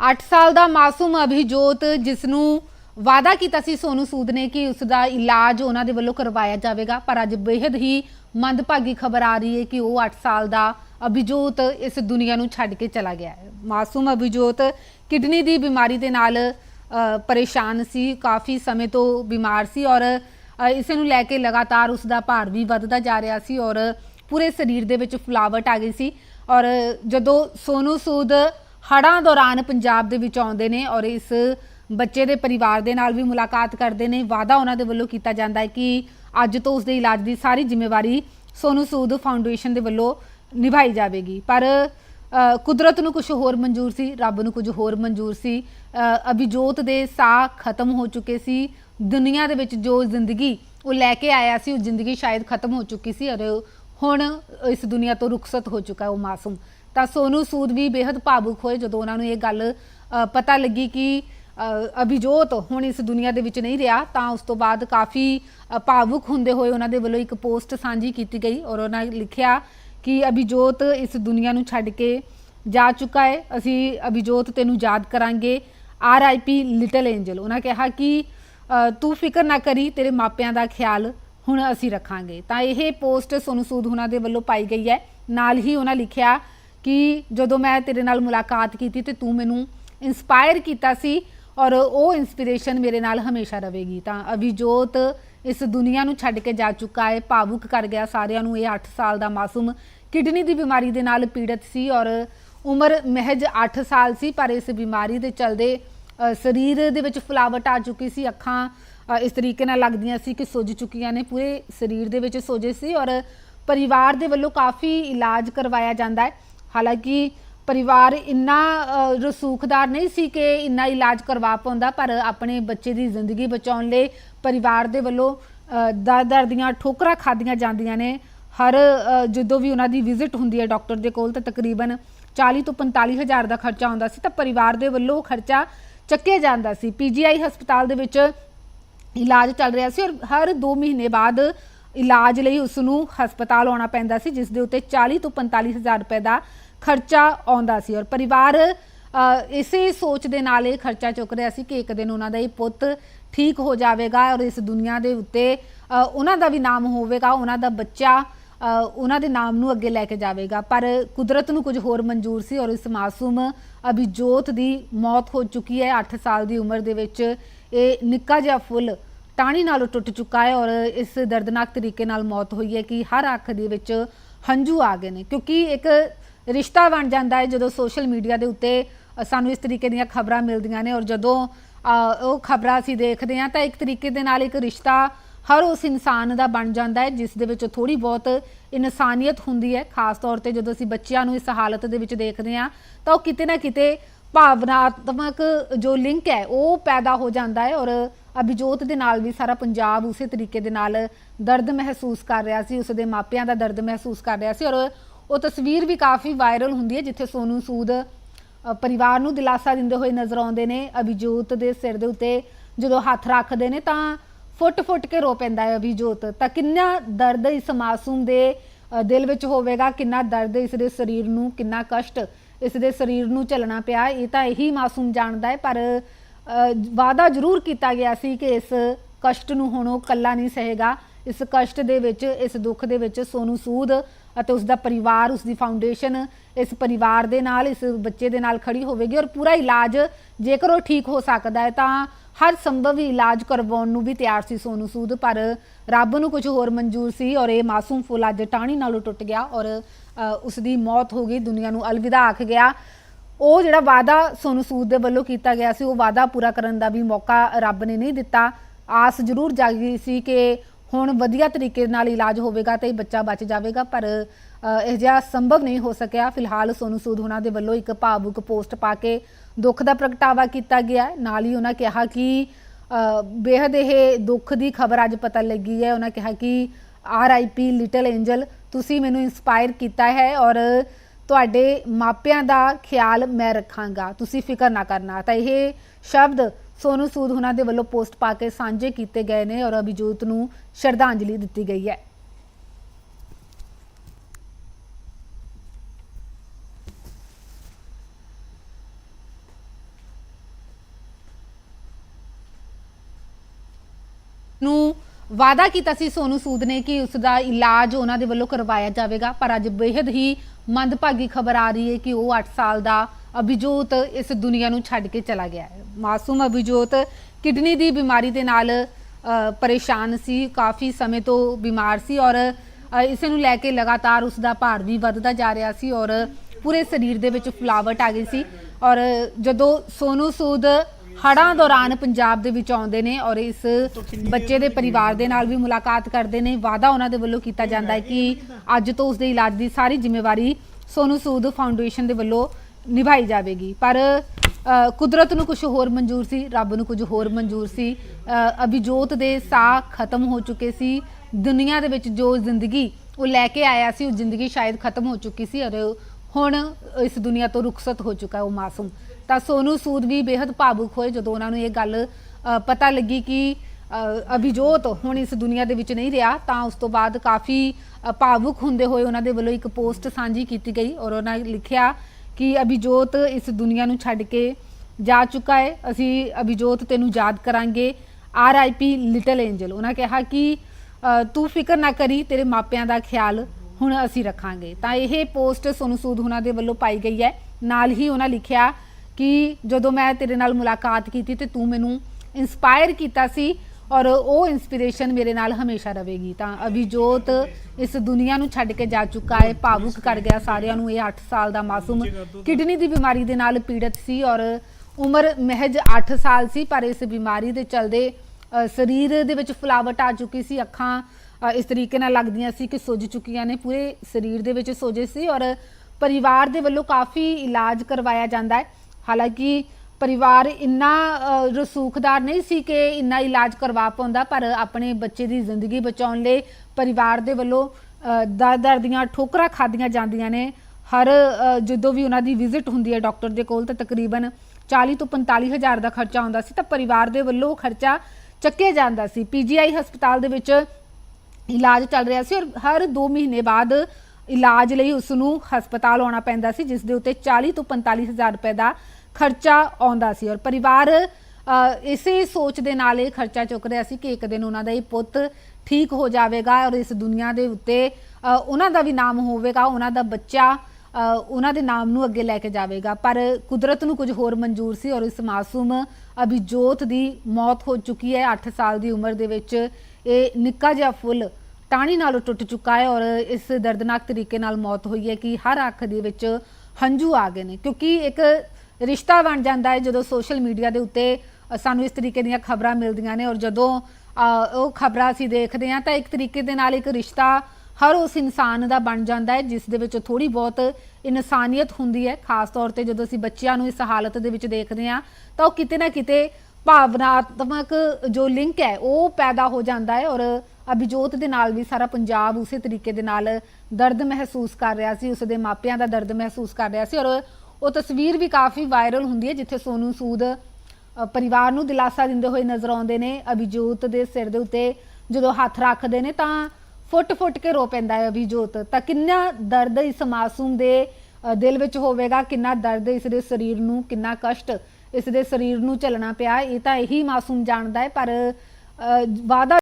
8 ਸਾਲ ਦਾ ਮਾਸੂਮ ਅਭਿਜੋਤ ਜਿਸ ਨੂੰ ਵਾਅਦਾ ਕੀਤਾ ਸੀ ਸੋਨੂ ਸੂਦ ਨੇ ਕਿ ਉਸ ਦਾ ਇਲਾਜ ਉਹਨਾਂ ਦੇ ਵੱਲੋਂ ਕਰਵਾਇਆ ਜਾਵੇਗਾ, ਪਰ ਅੱਜ ਬੇहद ਹੀ ਮੰਦਭਾਗੀ ਖਬਰ ਆ ਰਹੀ ਹੈ ਕਿ ਉਹ 8 ਸਾਲ ਦਾ ਅਭਿਜੋਤ ਇਸ ਦੁਨੀਆ ਨੂੰ ਛੱਡ ਕੇ ਚਲਾ ਗਿਆ ਹੈ। ਮਾਸੂਮ ਅਭਿਜੋਤ ਕਿਡਨੀ ਦੀ ਬਿਮਾਰੀ ਦੇ ਨਾਲ ਪਰੇਸ਼ਾਨ ਸੀ, ਕਾਫੀ ਸਮੇਂ ਤੋਂ ਬਿਮਾਰ ਸੀ ਔਰ ਇਸ ਨੂੰ ਲੈ ਕੇ ਲਗਾਤਾਰ ਉਸ ਦਾ ਭਾਰ ਵੀ ਵੱਧਦਾ ਜਾ ਰਿਹਾ ਸੀ ਔਰ ਪੂਰੇ ਸਰੀਰ ਦੇ ਵਿੱਚ ਫੁਲਾਵਟ ਆ ਗਈ ਸੀ ਔਰ ਜਦੋਂ ਸੋਨੂ ਸੂਦ ਹੜ੍ਹਾਂ ਦੌਰਾਨ ਪੰਜਾਬ ਦੇ ਵਿੱਚ ਆਉਂਦੇ ਨੇ ਔਰ ਇਸ ਬੱਚੇ ਦੇ ਪਰਿਵਾਰ ਦੇ ਨਾਲ ਵੀ ਮੁਲਾਕਾਤ ਕਰਦੇ ਨੇ। ਵਾਅਦਾ ਉਹਨਾਂ ਦੇ ਵੱਲੋਂ ਕੀਤਾ ਜਾਂਦਾ ਹੈ ਕਿ ਅੱਜ ਤੋਂ ਉਸ ਦੇ ਇਲਾਜ ਦੀ ਸਾਰੀ ਜ਼ਿੰਮੇਵਾਰੀ ਸੋਨੂ ਸੂਦ ਫਾਊਂਡੇਸ਼ਨ ਦੇ ਵੱਲੋਂ ਨਿਭਾਈ ਜਾਵੇਗੀ। ਪਰ ਕੁਦਰਤ ਨੂੰ ਕੁਝ ਹੋਰ ਮਨਜ਼ੂਰ ਸੀ, ਰੱਬ ਨੂੰ ਕੁਝ ਹੋਰ ਮਨਜ਼ੂਰ ਸੀ। ਅਭਿਜੋਤ ਦੇ ਸਾਹ ਖਤਮ ਹੋ ਚੁੱਕੇ ਸੀ। ਦੁਨੀਆ ਦੇ ਵਿੱਚ ਜੋ ਜ਼ਿੰਦਗੀ ਉਹ ਲੈ ਕੇ ਆਇਆ ਸੀ, ਉਹ ਜ਼ਿੰਦਗੀ ਸ਼ਾਇਦ ਖਤਮ ਹੋ ਚੁੱਕੀ ਸੀ ਔਰ ਹੁਣ ਇਸ ਦੁਨੀਆ ਤੋਂ ਰੁਖਸਤ ਹੋ ਚੁੱਕਾ ਉਹ ਮਾਸੂਮ। ਤਾਂ ਸੋਨੂ ਸੂਦ ਵੀ ਬੇहद ਭਾਵੁਕ ਹੋਏ ਜਦੋਂ ਉਹਨਾਂ ਨੂੰ ਇਹ ਗੱਲ ਪਤਾ ਲੱਗੀ ਕਿ ਅਭਿਜੋਤ ਹੁਣ ਇਸ ਦੁਨੀਆ ਦੇ ਵਿੱਚ ਨਹੀਂ ਰਿਹਾ, ਤਾਂ ਉਸ ਤੋਂ ਬਾਅਦ ਕਾਫੀ ਭਾਵੁਕ ਹੁੰਦੇ ਹੋਏ ਉਹਨਾਂ ਦੇ ਵੱਲੋਂ ਇੱਕ ਪੋਸਟ ਸਾਂਝੀ ਕੀਤੀ ਗਈ ਔਰ ਉਹਨਾਂ ਲਿਖਿਆ ਕਿ ਅਭਿਜੋਤ ਇਸ ਦੁਨੀਆ ਨੂੰ ਛੱਡ ਕੇ ਜਾ ਚੁੱਕਾ ਹੈ, ਅਸੀਂ ਅਭਿਜੋਤ ਤੈਨੂੰ ਯਾਦ ਕਰਾਂਗੇ R I P little angel ਉਹਨਾਂ ਕਿਹਾ ਕਿ ਤੂੰ ਫਿਕਰ ਨਾ ਕਰੀ, ਤੇਰੇ ਮਾਪਿਆਂ ਦਾ ਖਿਆਲ ਹੁਣ ਅਸੀਂ ਰੱਖਾਂਗੇ। ਤਾਂ ਇਹ ਪੋਸਟ ਸੋਨੂ ਸੂਦ ਉਹਨਾਂ ਦੇ ਵੱਲੋਂ ਪਾਈ ਗਈ ਹੈ। ਨਾਲ ਹੀ ਉਹਨਾਂ ਲਿਖਿਆ ਕਿ ਜਦੋਂ ਮੈਂ ਤੇਰੇ ਨਾਲ ਮੁਲਾਕਾਤ ਕੀਤੀ ਤੇ ਤੂੰ ਮੈਨੂੰ ਇਨਸਪਾਇਰ ਕੀਤਾ ਸੀ ਔਰ ਉਹ ਇਨਸਪੀਰੇਸ਼ਨ ਮੇਰੇ ਨਾਲ ਹਮੇਸ਼ਾ ਰਹੇਗੀ। ਤਾਂ ਅਭਿਜੋਤ ਇਸ ਦੁਨੀਆ ਨੂੰ ਛੱਡ ਕੇ ਜਾ ਚੁੱਕਾ ਹੈ, ਭਾਵੁਕ ਕਰ ਗਿਆ ਸਾਰਿਆਂ ਨੂੰ। ਇਹ 8 ਸਾਲ ਦਾ ਮਾਸੂਮ ਕਿਡਨੀ ਦੀ ਬਿਮਾਰੀ ਦੇ ਨਾਲ ਪੀੜਤ ਸੀ ਔਰ ਉਮਰ ਮਹਿਜ 8 ਸਾਲ ਸੀ, ਪਰ ਇਸ ਬਿਮਾਰੀ ਦੇ ਚਲਦੇ ਸਰੀਰ ਦੇ ਵਿੱਚ ਫੁਲਾਵਟ ਆ ਚੁੱਕੀ ਸੀ। ਅੱਖਾਂ ਇਸ ਤਰੀਕੇ ਨਾਲ ਲੱਗਦੀਆਂ ਸੀ ਕਿ ਸੁੱਜ ਚੁੱਕੀਆਂ ਨੇ। ਪੂਰੇ ਸਰੀਰ ਦੇ ਵਿੱਚ ਸੋਜੇ ਸੀ ਔਰ ਪਰਿਵਾਰ ਦੇ ਵੱਲੋਂ ਕਾਫੀ ਇਲਾਜ ਕਰਵਾਇਆ ਜਾਂਦਾ ਹੈ। ਹਾਲਾਂਕਿ ਪਰਿਵਾਰ ਇੰਨਾ ਰਸੂਖਦਾਰ ਨਹੀਂ ਸੀ ਕਿ ਇੰਨਾ ਇਲਾਜ ਕਰਵਾ ਪਾਉਂਦਾ, ਪਰ ਆਪਣੇ ਬੱਚੇ ਦੀ ਜ਼ਿੰਦਗੀ ਬਚਾਉਣ ਲਈ ਪਰਿਵਾਰ ਦੇ ਵੱਲੋਂ ਦਰ ਦਰ ਦੀਆਂ ਠੋਕਰਾਂ ਖਾਧੀਆਂ ਜਾਂਦੀਆਂ ਨੇ। ਹਰ ਜਦੋਂ ਵੀ ਉਹਨਾਂ ਦੀ ਵਿਜ਼ਿਟ ਹੁੰਦੀ ਹੈ ਡਾਕਟਰ ਦੇ ਕੋਲ, ਤਾਂ ਤਕਰੀਬਨ 40 ਤੋਂ 45 ਹਜ਼ਾਰ ਦਾ ਖਰਚਾ ਆਉਂਦਾ ਸੀ, ਤਾਂ ਪਰਿਵਾਰ ਦੇ ਵੱਲੋਂ ਖਰਚਾ ਚੱਕਿਆ ਜਾਂਦਾ ਸੀ। ਪੀਜੀਆਈ ਹਸਪਤਾਲ ਦੇ ਵਿੱਚ ਇਲਾਜ ਚੱਲ ਰਿਹਾ ਸੀ ਔਰ ਹਰ 2 ਮਹੀਨੇ ਬਾਅਦ ਇਲਾਜ ਲਈ ਉਸ ਨੂੰ ਹਸਪਤਾਲ ਆਉਣਾ ਪੈਂਦਾ ਸੀ, ਜਿਸ ਦੇ ਉੱਤੇ 40 ਤੋਂ 45 ਹਜ਼ਾਰ ਰੁਪਏ ਦਾ ਖਰਚਾ ਆਉਂਦਾ ਸੀ ਔਰ ਪਰਿਵਾਰ ਇਸੇ ਸੋਚ ਦੇ ਨਾਲ ਇਹ ਖਰਚਾ ਚੁੱਕ ਰਿਹਾ ਸੀ ਕਿ ਇੱਕ ਦਿਨ ਉਹਨਾਂ ਦਾ ਇਹ ਪੁੱਤ ਠੀਕ ਹੋ ਜਾਵੇਗਾ ਔਰ ਇਸ ਦੁਨੀਆ ਦੇ ਉੱਤੇ ਉਹਨਾਂ ਦਾ ਵੀ ਨਾਮ ਹੋਵੇਗਾ, ਉਹਨਾਂ ਦਾ ਬੱਚਾ ਉਹਨਾਂ ਦੇ ਨਾਮ ਨੂੰ ਅੱਗੇ ਲੈ ਕੇ ਜਾਵੇਗਾ। ਪਰ ਕੁਦਰਤ ਨੂੰ ਕੁਝ ਹੋਰ ਮਨਜ਼ੂਰ ਸੀ ਔਰ ਇਸ ਮਾਸੂਮ ਅਭਿਜੋਤ ਦੀ ਮੌਤ ਹੋ ਚੁੱਕੀ ਹੈ। 8 ਸਾਲ ਦੀ ਉਮਰ ਦੇ ਵਿੱਚ ਇਹ ਨਿੱਕਾ ਜਿਹਾ ਫੁੱਲ ਟਾਣੀ ਨਾਲੋਂ ਟੁੱਟ ਚੁੱਕਾ ਹੈ ਔਰ ਇਸ ਦਰਦਨਾਕ ਤਰੀਕੇ ਨਾਲ ਮੌਤ ਹੋਈ ਹੈ ਕਿ ਹਰ ਅੱਖ ਦੇ ਵਿੱਚ ਹੰਝੂ ਆ ਗਏ ਨੇ। ਕਿਉਂਕਿ ਇੱਕ ਰਿਸ਼ਤਾ ਬਣ ਜਾਂਦਾ ਹੈ ਜਦੋਂ ਸੋਸ਼ਲ ਮੀਡੀਆ ਦੇ ਉੱਤੇ ਸਾਨੂੰ ਇਸ ਤਰੀਕੇ ਦੀਆਂ ਖਬਰਾਂ ਮਿਲਦੀਆਂ ਨੇ ਔਰ ਜਦੋਂ ਉਹ ਖਬਰਾਂ ਅਸੀਂ ਦੇਖਦੇ ਹਾਂ ਤਾਂ ਇੱਕ ਤਰੀਕੇ ਦੇ ਨਾਲ ਇੱਕ ਰਿਸ਼ਤਾ ਹਰ ਉਸ ਇਨਸਾਨ ਦਾ ਬਣ ਜਾਂਦਾ ਹੈ, ਜਿਸ ਦੇ ਵਿੱਚ ਥੋੜੀ ਬਹੁਤ ਇਨਸਾਨੀਅਤ ਹੁੰਦੀ ਹੈ। ਖਾਸ ਤੌਰ ਤੇ ਜਦੋਂ ਅਸੀਂ ਬੱਚਿਆਂ ਨੂੰ ਇਸ ਹਾਲਤ ਦੇ ਵਿੱਚ ਦੇਖਦੇ ਹਾਂ ਤਾਂ ਉਹ ਕਿਤੇ ਨਾ ਕਿਤੇ ਭਾਵਨਾਤਮਕ ਜੋ ਲਿੰਕ ਹੈ, ਉਹ ਪੈਦਾ ਹੋ ਜਾਂਦਾ ਹੈ ਔਰ ਅਭਿਜੋਤ ਦੇ ਨਾਲ ਵੀ ਸਾਰਾ ਪੰਜਾਬ ਉਸੇ ਤਰੀਕੇ ਦੇ ਨਾਲ ਦਰਦ ਮਹਿਸੂਸ ਕਰ ਰਿਹਾ ਸੀ ਉਸ ਦੇ ਮਾਪਿਆਂ ਦਾ ਦਰਦ ਮਹਿਸੂਸ ਕਰ ਰਿਹਾ ਸੀ ਔਰ ਉਹ ਤਸਵੀਰ ਵੀ ਕਾਫੀ ਵਾਇਰਲ ਹੁੰਦੀ ਹੈ, ਜਿੱਥੇ ਸੋਨੂ ਸੂਦ ਪਰਿਵਾਰ ਨੂੰ ਦਿਲਾਸਾ ਦਿੰਦੇ ਹੋਏ ਨਜ਼ਰ ਆਉਂਦੇ ਨੇ, ਅਭਿਜੋਤ ਦੇ ਸਿਰ ਦੇ ਉੱਤੇ ਜਦੋਂ ਹੱਥ ਰੱਖਦੇ ਨੇ ਤਾਂ ਫੁੱਟ-ਫੁੱਟ ਕੇ ਰੋ ਪੈਂਦਾ ਹੈ ਅਭਿਜੋਤ। ਤਾਂ ਕਿੰਨਾ ਦਰਦ ਇਸ ਮਾਸੂਮ ਦੇ ਦਿਲ ਵਿੱਚ ਹੋਵੇਗਾ, ਕਿੰਨਾ ਦਰਦ ਇਸ ਦੇ ਸਰੀਰ ਨੂੰ, ਕਿੰਨਾ ਕਸ਼ਟ ਇਸ ਦੇ ਸਰੀਰ ਨੂੰ ਝੱਲਣਾ ਪਿਆ, ਇਹ ਤਾਂ ਇਹੀ ਮਾਸੂਮ ਜਾਣਦਾ ਹੈ, ਪਰ ਵਾਅਦਾ ਜ਼ਰੂਰ ਕੀਤਾ ਗਿਆ ਸੀ ਕਿ ਇਸ ਕਸ਼ਟ ਨੂੰ ਹੁਣ ਉਹ ਕੱਲਾ ਨਹੀਂ ਸਹੇਗਾ। ਇਸ ਕਸ਼ਟ ਦੇ ਵਿੱਚ ਇਸ ਦੁੱਖ ਦੇ ਵਿੱਚ ਸੋਨੂ ਸੂਦ ਅਤੇ ਉਸ ਦਾ ਪਰਿਵਾਰ ਉਸ ਦੀ ਫਾਊਂਡੇਸ਼ਨ ਇਸ ਪਰਿਵਾਰ ਦੇ ਨਾਲ ਇਸ ਬੱਚੇ ਦੇ ਨਾਲ ਖੜੀ ਹੋਵੇਗੀ ਔਰ ਪੂਰਾ ਇਲਾਜ ਜੇਕਰ ਉਹ ਠੀਕ ਹੋ ਸਕਦਾ ਹੈ ਤਾਂ ਹਰ ਸੰਭਵ ਇਲਾਜ ਕਰਵਾਉਣ ਨੂੰ ਵੀ ਤਿਆਰ ਸੀ ਸੋਨੂ ਸੂਦ ਪਰ ਰੱਬ ਨੂੰ ਕੁਝ ਹੋਰ ਮਨਜ਼ੂਰ ਸੀ ਔਰ ਇਹ ਮਾਸੂਮ ਫੁੱਲ ਅੱਜ ਟਾਣੀ ਨਾਲੋਂ ਟੁੱਟ ਗਿਆ ਔਰ ਅ, ਉਸ ਦੀ ਮੌਤ ਹੋ ਗਈ ਦੁਨੀਆ ਨੂੰ ਅਲਵਿਦਾ ਆਖ ਗਿਆ। ਉਹ ਜਿਹੜਾ ਵਾਅਦਾ ਸੋਨੂ ਸੂਦ ਦੇ ਵੱਲੋਂ ਕੀਤਾ ਗਿਆ ਸੀ ਉਹ ਵਾਅਦਾ ਪੂਰਾ ਕਰਨ ਦਾ ਵੀ ਮੌਕਾ ਰੱਬ ਨੇ ਨਹੀਂ ਦਿੱਤਾ। ਆਸ ਜ਼ਰੂਰ ਜਾਗੀ ਸੀ ਕਿ ਹੁਣ ਵਧੀਆ ਤਰੀਕੇ ਨਾਲ ਇਲਾਜ ਹੋਵੇਗਾ ਤੇ ਬੱਚਾ ਬਚ ਜਾਵੇਗਾ ਪਰ ਅ, ਇਹ ਜਿਹਾ ਸੰਭਵ ਨਹੀਂ ਹੋ ਸਕਿਆ। ਫਿਲਹਾਲ ਸੋਨੂ ਸੂਦ ਉਹਨਾਂ ਦੇ ਵੱਲੋਂ ਇੱਕ ਭਾਵੁਕ ਪੋਸਟ ਪਾ ਕੇ ਦੁੱਖ ਦਾ ਪ੍ਰਗਟਾਵਾ ਕੀਤਾ ਗਿਆ ਨਾਲ ਹੀ ਉਹਨਾਂ ਕਿਹਾ ਕਿ ਅ, ਬੇਹੱਦ ਇਹ ਦੁੱਖ ਦੀ ਖਬਰ ਅੱਜ ਪਤਾ ਲੱਗੀ ਹੈ। ਉਹਨਾਂ ਕਿਹਾ ਕਿ R I P little angel ਤੁਸੀਂ ਮੈਨੂੰ ਇਨਸਪਾਇਰ ਕੀਤਾ ਹੈ ਔਰ ਤੁਹਾਡੇ ਮਾਪਿਆਂ ਦਾ ਖਿਆਲ ਮੈਂ ਰੱਖਾਂਗਾ। ਤੁਸੀਂ ਫਿਕਰ ਨਾ ਕਰਨਾ। ਤਾਂ ਇਹ ਸ਼ਬਦ ਸੋਨੂ ਸੂਦ ਉਹਨਾਂ ਦੇ ਵੱਲੋਂ ਪੋਸਟ ਪਾ ਕੇ ਸਾਂਝੇ ਕੀਤੇ ਗਏ ਨੇ ਔਰ ਅਭਿਜੋਤ ਨੂੰ ਸ਼ਰਧਾਂਜਲੀ ਦਿੱਤੀ ਗਈ ਹੈ। ਨੂੰ ਵਾਅਦਾ ਕੀਤਾ ਸੀ ਸੋਨੂ ਸੂਦ ਨੇ ਕਿ ਉਸ ਦਾ ਇਲਾਜ ਉਹਨਾਂ ਦੇ ਵੱਲੋਂ ਕਰਵਾਇਆ ਜਾਵੇਗਾ, ਪਰ ਅੱਜ ਬੇहद ਹੀ ਮੰਦਭਾਗੀ ਖਬਰ ਆ ਰਹੀ ਹੈ ਕਿ ਉਹ 8 ਸਾਲ ਦਾ ਅਭਿਜੋਤ ਇਸ ਦੁਨੀਆ ਨੂੰ ਛੱਡ ਕੇ ਚਲਾ ਗਿਆ ਹੈ। ਮਾਸੂਮ ਅਭਿਜੋਤ ਕਿਡਨੀ ਦੀ ਬਿਮਾਰੀ ਦੇ ਨਾਲ ਪਰੇਸ਼ਾਨ ਸੀ, ਕਾਫੀ ਸਮੇਂ ਤੋਂ ਬਿਮਾਰ ਸੀ ਔਰ ਇਸ ਨੂੰ ਲੈ ਕੇ ਲਗਾਤਾਰ ਉਸ ਦਾ ਭਾਰ ਵੀ ਵੱਧਦਾ ਜਾ ਰਿਹਾ ਸੀ ਔਰ ਪੂਰੇ ਸਰੀਰ ਦੇ ਵਿੱਚ ਫੁਲਾਵਟ ਆ ਗਈ ਸੀ ਔਰ ਜਦੋਂ ਸੋਨੂ ਸੂਦ ਹੜ੍ਹਾਂ ਦੌਰਾਨ ਪੰਜਾਬ ਦੇ ਵਿੱਚ ਆਉਂਦੇ ਨੇ ਔਰ ਇਸ ਬੱਚੇ ਦੇ ਪਰਿਵਾਰ ਦੇ ਨਾਲ ਵੀ ਮੁਲਾਕਾਤ ਕਰਦੇ ਨੇ। ਵਾਅਦਾ ਉਹਨਾਂ ਦੇ ਵੱਲੋਂ ਕੀਤਾ ਜਾਂਦਾ ਹੈ ਕਿ ਅੱਜ ਤੋਂ ਉਸ ਦੇ ਇਲਾਜ ਦੀ ਸਾਰੀ ਜ਼ਿੰਮੇਵਾਰੀ ਸੋਨੂ ਸੂਦ ਫਾਊਂਡੇਸ਼ਨ ਦੇ ਵੱਲੋਂ ਨਿਭਾਈ ਜਾਵੇਗੀ। ਪਰ ਕੁਦਰਤ ਨੂੰ ਕੁਝ ਹੋਰ ਮਨਜ਼ੂਰ ਸੀ, ਰੱਬ ਨੂੰ ਕੁਝ ਹੋਰ ਮਨਜ਼ੂਰ ਸੀ। ਅਭਿਜੋਤ ਦੇ ਸਾਹ ਖਤਮ ਹੋ ਚੁੱਕੇ ਸੀ। ਦੁਨੀਆ ਦੇ ਵਿੱਚ ਜੋ ਜ਼ਿੰਦਗੀ ਉਹ ਲੈ ਕੇ ਆਇਆ ਸੀ, ਉਹ ਜ਼ਿੰਦਗੀ ਸ਼ਾਇਦ ਖਤਮ ਹੋ ਚੁੱਕੀ ਸੀ ਔਰ ਹੁਣ ਇਸ ਦੁਨੀਆ ਤੋਂ ਰੁਖਸਤ ਹੋ ਚੁੱਕਾ ਉਹ ਮਾਸੂਮ। ਤਾਂ ਸੋਨੂ ਸੂਦ ਵੀ ਬੇहद ਭਾਵੁਕ ਹੋਏ ਜਦੋਂ ਉਹਨਾਂ ਨੂੰ ਇਹ ਗੱਲ ਪਤਾ ਲੱਗੀ ਕਿ ਅਭਿਜੋਤ ਹੁਣ ਇਸ ਦੁਨੀਆ ਦੇ ਵਿੱਚ ਨਹੀਂ ਰਿਹਾ, ਤਾਂ ਉਸ ਤੋਂ ਬਾਅਦ ਕਾਫੀ ਭਾਵੁਕ ਹੁੰਦੇ ਹੋਏ ਉਹਨਾਂ ਦੇ ਵੱਲੋਂ ਇੱਕ ਪੋਸਟ ਸਾਂਝੀ ਕੀਤੀ ਗਈ ਔਰ ਉਹਨਾਂ ਲਿਖਿਆ ਕਿ ਅਭਿਜੋਤ ਇਸ ਦੁਨੀਆ ਨੂੰ ਛੱਡ ਕੇ ਜਾ ਚੁੱਕਾ ਹੈ। ਅਸੀਂ ਅਭਿਜੋਤ ਤੈਨੂੰ ਯਾਦ ਕਰਾਂਗੇ। R I P little angel ਉਹਨਾਂ ਕਿਹਾ ਕਿ ਤੂੰ ਫਿਕਰ ਨਾ ਕਰੀ, ਤੇਰੇ ਮਾਪਿਆਂ ਦਾ ਖਿਆਲ ਹੁਣ ਅਸੀਂ ਰੱਖਾਂਗੇ। ਤਾਂ ਇਹ ਪੋਸਟ ਸੋਨੂ ਸੂਦ ਉਹਨਾਂ ਦੇ ਵੱਲੋਂ ਪਾਈ ਗਈ ਹੈ। ਨਾਲ ਹੀ ਉਹਨਾਂ ਲਿਖਿਆ ਕਿ ਜਦੋਂ ਮੈਂ ਤੇਰੇ ਨਾਲ ਮੁਲਾਕਾਤ ਕੀਤੀ ਤੇ ਤੂੰ ਮੈਨੂੰ ਇਨਸਪਾਇਰ ਕੀਤਾ ਸੀ ਔਰ ਉਹ ਇਨਸਪੀਰੇਸ਼ਨ ਮੇਰੇ ਨਾਲ ਹਮੇਸ਼ਾ ਰਹੇਗੀ। ਤਾਂ ਅਭਿਜੋਤ ਇਸ ਦੁਨੀਆ ਨੂੰ ਛੱਡ ਕੇ ਜਾ ਚੁੱਕਾ ਹੈ, ਭਾਵੁਕ ਕਰ ਗਿਆ ਸਾਰਿਆਂ ਨੂੰ, ਇਹ 8 ਸਾਲ ਦਾ ਮਾਸੂਮ ਕਿਡਨੀ ਦੀ ਬਿਮਾਰੀ ਦੇ ਨਾਲ ਪੀੜਤ ਸੀ ਔਰ ਉਮਰ ਮਹਿਜ 8 ਸਾਲ ਸੀ, ਪਰ ਇਸ ਬਿਮਾਰੀ ਦੇ ਚਲਦੇ ਸਰੀਰ ਦੇ ਵਿੱਚ ਫੁਲਾਵਟ ਆ ਚੁੱਕੀ ਸੀ, ਅੱਖਾਂ ਇਸ ਤਰੀਕੇ ਨਾਲ ਲੱਗਦੀਆਂ ਸੀ ਕਿ ਸੁੱਜ ਚੁੱਕੀਆਂ ਨੇ, ਪੂਰੇ ਸਰੀਰ ਦੇ ਵਿੱਚ ਸੋਜੇ ਸੀ ਔਰ ਪਰਿਵਾਰ ਦੇ ਵੱਲੋਂ ਕਾਫੀ ਇਲਾਜ ਕਰਵਾਇਆ ਜਾਂਦਾ ਹੈ। ਹਾਲਾਂਕਿ ਪਰਿਵਾਰ ਇੰਨਾ ਰਸੂਖਦਾਰ ਨਹੀਂ ਸੀ ਕਿ ਇੰਨਾ ਇਲਾਜ ਕਰਵਾ ਪਾਉਂਦਾ, ਪਰ ਆਪਣੇ ਬੱਚੇ ਦੀ ਜ਼ਿੰਦਗੀ ਬਚਾਉਣ ਲਈ ਪਰਿਵਾਰ ਦੇ ਵੱਲੋਂ ਦਰ ਦਰ ਦੀਆਂ ਠੋਕਰਾਂ ਖਾਧੀਆਂ ਜਾਂਦੀਆਂ ਨੇ। ਹਰ ਜਦੋਂ ਵੀ ਉਹਨਾਂ ਦੀ ਵਿਜ਼ਿਟ ਹੁੰਦੀ ਹੈ ਡਾਕਟਰ ਦੇ ਕੋਲ ਤਾਂ ਤਕਰੀਬਨ 40 ਤੋਂ 45 ਹਜ਼ਾਰ ਦਾ ਖਰਚਾ ਆਉਂਦਾ ਸੀ, ਤਾਂ ਪਰਿਵਾਰ ਦੇ ਵੱਲੋਂ ਖਰਚਾ ਚੱਕਿਆ ਜਾਂਦਾ ਸੀ। ਪੀਜੀਆਈ ਹਸਪਤਾਲ ਦੇ ਵਿੱਚ ਇਲਾਜ ਚੱਲ ਰਿਹਾ ਸੀ ਔਰ ਹਰ 2 ਮਹੀਨੇ ਬਾਅਦ ਇਲਾਜ ਲਈ ਉਸ ਨੂੰ ਹਸਪਤਾਲ ਆਉਣਾ ਪੈਂਦਾ ਸੀ, ਜਿਸ ਦੇ ਉੱਤੇ 40 ਤੋਂ 45 ਹਜ਼ਾਰ ਰੁਪਏ ਦਾ ਖਰਚਾ ਆਉਂਦਾ ਸੀ ਔਰ ਪਰਿਵਾਰ ਇਸੇ ਸੋਚ ਦੇ ਨਾਲ ਇਹ ਖਰਚਾ ਚੁੱਕ ਰਿਹਾ ਸੀ ਕਿ ਇੱਕ ਦਿਨ ਉਹਨਾਂ ਦਾ ਇਹ ਪੁੱਤ ਠੀਕ ਹੋ ਜਾਵੇਗਾ ਔਰ ਇਸ ਦੁਨੀਆ ਦੇ ਉੱਤੇ ਉਹਨਾਂ ਦਾ ਵੀ ਨਾਮ ਹੋਵੇਗਾ, ਉਹਨਾਂ ਦਾ ਬੱਚਾ ਉਹਨਾਂ ਦੇ ਨਾਮ ਨੂੰ ਅੱਗੇ ਲੈ ਕੇ ਜਾਵੇਗਾ। ਪਰ ਕੁਦਰਤ ਨੂੰ ਕੁਝ ਹੋਰ ਮਨਜ਼ੂਰ ਸੀ ਔਰ ਇਸ ਮਾਸੂਮ ਅਭਿਜੋਤ ਦੀ ਮੌਤ ਹੋ ਚੁੱਕੀ ਹੈ। 8 ਸਾਲ ਦੀ ਉਮਰ ਦੇ ਵਿੱਚ ਇਹ ਨਿੱਕਾ ਜਿਹਾ ਫੁੱਲ ਟਾਣੀ ਨਾਲੋਂ ਟੁੱਟ ਚੁੱਕਾ ਹੈ ਔਰ ਇਸ ਦਰਦਨਾਕ ਤਰੀਕੇ ਨਾਲ ਮੌਤ ਹੋਈ ਹੈ ਕਿ ਹਰ ਅੱਖ ਦੇ ਵਿੱਚ ਹੰਝੂ ਆ ਗਏ ਨੇ। ਕਿਉਂਕਿ ਇੱਕ ਰਿਸ਼ਤਾ ਬਣ ਜਾਂਦਾ ਹੈ ਜਦੋਂ ਸੋਸ਼ਲ ਮੀਡੀਆ ਦੇ ਉੱਤੇ ਸਾਨੂੰ ਇਸ ਤਰੀਕੇ ਦੀਆਂ ਖਬਰਾਂ ਮਿਲਦੀਆਂ ਨੇ ਔਰ ਜਦੋਂ ਉਹ ਖਬਰਾਂ ਅਸੀਂ ਦੇਖਦੇ ਹਾਂ ਤਾਂ ਇੱਕ ਤਰੀਕੇ ਦੇ ਨਾਲ ਇੱਕ ਰਿਸ਼ਤਾ ਹਰ ਉਸ ਇਨਸਾਨ ਦਾ ਬਣ ਜਾਂਦਾ ਹੈ ਜਿਸ ਦੇ ਵਿੱਚ ਥੋੜੀ ਬਹੁਤ ਇਨਸਾਨੀਅਤ ਹੁੰਦੀ ਹੈ। ਖਾਸ ਤੌਰ ਤੇ ਜਦੋਂ ਅਸੀਂ ਬੱਚਿਆਂ ਨੂੰ ਇਸ ਹਾਲਤ ਦੇ ਵਿੱਚ ਦੇਖਦੇ ਹਾਂ ਤਾਂ ਉਹ ਕਿਤੇ ਨਾ ਕਿਤੇ ਭਾਵਨਾਤਮਕ ਜੋ ਲਿੰਕ ਹੈ ਉਹ ਪੈਦਾ ਹੋ ਜਾਂਦਾ ਹੈ ਔਰ ਅਭਿਜੋਤ ਦੇ ਨਾਲ ਵੀ ਸਾਰਾ ਪੰਜਾਬ ਉਸੇ ਤਰੀਕੇ ਦੇ ਨਾਲ ਦਰਦ ਮਹਿਸੂਸ ਕਰ ਰਿਹਾ ਸੀ ਉਸ ਦੇ ਮਾਪਿਆਂ ਦਾ ਦਰਦ ਮਹਿਸੂਸ ਕਰ ਰਿਹਾ ਸੀ ਔਰ ਉਹ ਤਸਵੀਰ ਵੀ ਕਾਫੀ ਵਾਇਰਲ ਹੁੰਦੀ ਹੈ ਜਿੱਥੇ ਸੋਨੂ ਸੂਦ ਪਰਿਵਾਰ ਨੂੰ ਦਿਲਾਸਾ ਦਿੰਦੇ ਹੋਏ ਨਜ਼ਰ ਆਉਂਦੇ ਨੇ ਅਭਿਜੋਤ ਦੇ ਸਿਰ ਦੇ ਉੱਤੇ ਜਦੋਂ ਹੱਥ ਰੱਖਦੇ ਨੇ ਤਾਂ ਫੁੱਟ-ਫੁੱਟ ਕੇ ਰੋ ਪੈਂਦਾ ਹੈ ਅਭਿਜੋਤ। ਤਾਂ ਕਿੰਨਾ ਦਰਦ ਇਸ ਮਾਸੂਮ ਦੇ ਦਿਲ ਵਿੱਚ ਹੋਵੇਗਾ ਕਿੰਨਾ ਦਰਦ ਇਸ ਦੇ ਸਰੀਰ ਨੂੰ ਕਿੰਨਾ ਕਸ਼ਟ ਇਸ ਦੇ ਸਰੀਰ ਨੂੰ ਝੱਲਣਾ ਪਿਆ ਇਹ ਤਾਂ ਇਹੀ ਮਾਸੂਮ ਜਾਣਦਾ ਹੈ ਪਰ ਅ, ਵਾਅਦਾ